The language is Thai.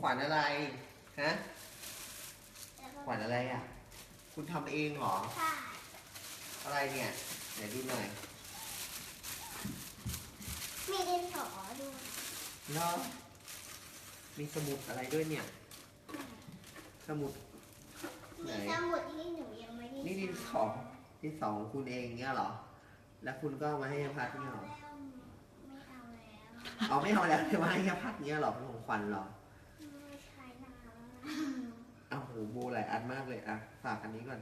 ของขวัญอะไรฮะแล้วก็ขวัญอะไรอะ คุณทำเองเหรอ ค่ะอะไรเนี่ยไหนดูหน่อยมีดินสอด้วยเนาะมีสมุดอะไรด้วยเนี่ย สมุด ไหน มีสมุดที่หนูยังไม่ได้นี่ดินสอดินสอของคุณเองเงี้ยเหรอ แล้วคุณก็เอามาให้พัดเนี่ยเหรอไม่เอาแล้ว เอาไม่เอาแล้วจะมาให้พัดเงี้ยเหรอเป็นของขวัญเหรอ ไม่ใช่นะ เอาโหโบห ลายอันมากเลยอะฝากอันนี้ก่อน